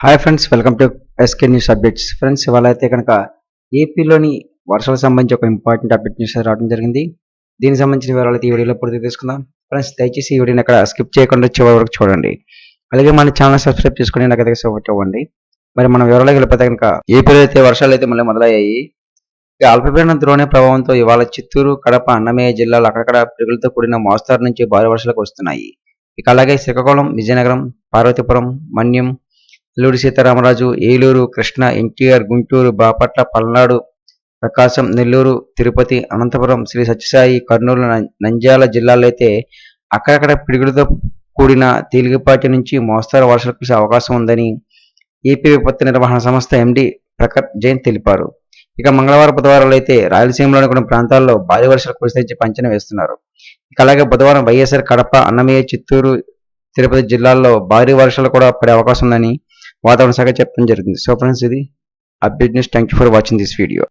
Hi friends welcome to SK news updates friends ఇవాళ అయితే కనుక ఏపీలోని వర్షాలకు సంబంధించి ఒక ఇంపార్టెంట్ అప్డేట్ న్యూస్ రావడం జరిగింది. దీనికి సంబంధించిన వివరాలు అయితే ఈ వీడియోలో పూర్తి తీసుకుందాం ఫ్రెండ్స్ దయచేసి ఈ వీడియోని అక్కడ స్కిప్ చేయకుండా చివరి వరకు చూడండి. అలాగే మన ఛానల్ సబ్స్క్రైబ్ చేసుకుని నాకు అయితే సపోర్ట్ ఇవ్వండి మరి మన వివరాలకు వెళ్ళిపోతే కనుక ఏపీలో అయితే వర్షాలు అయితే మళ్ళీ మొదలయ్యాయి. ఇక అల్పపీడన ద్రోణి ప్రభావంతో ఇవాళ చిత్తూరు కడప అన్నమయ్య జిల్లాలో అక్కడక్కడ పిడుగులతో కూడిన మోస్తారు నుంచి భారీ వర్షాలకు వస్తున్నాయి. ఇక అలాగే శ్రీకాకుళం విజయనగరం పార్వతీపురం మన్యం అల్లూరి సీతారామరాజు ఏలూరు కృష్ణ ఎన్టీఆర్ గుంటూరు బాపట్ల పల్నాడు ప్రకాశం నెల్లూరు తిరుపతి అనంతపురం శ్రీ సత్యసాయి కర్నూలు నం- నంద్యాల జిల్లాలో అయితే అక్కడక్కడ పిడుగులతో కూడిన తేలికపాటి నుంచి మోస్తారు వర్షాలు కురిసే అవకాశం ఉందని ఏపీ విపత్తు నిర్వహణ సంస్థ ఎండి ప్రకట్ జైన్ తెలిపారు. ఇక మంగళవారం బుధవారం అయితే రాయలసీమలోని కొన్ని ప్రాంతాల్లో భారీ వర్షాలు కురిసే పంచన వేస్తున్నారు. ఇక అలాగే బుధవారం వైఎస్ఆర్ కడప అన్నమయ్య చిత్తూరు తిరుపతి జిల్లాల్లో భారీ వర్షాలు కూడా పడే అవకాశం ఉందని వాతావరణ శాఖ చెప్పడం జరిగింది. సో ఫ్రెండ్స్ ఇది update news. Thank you for watching this video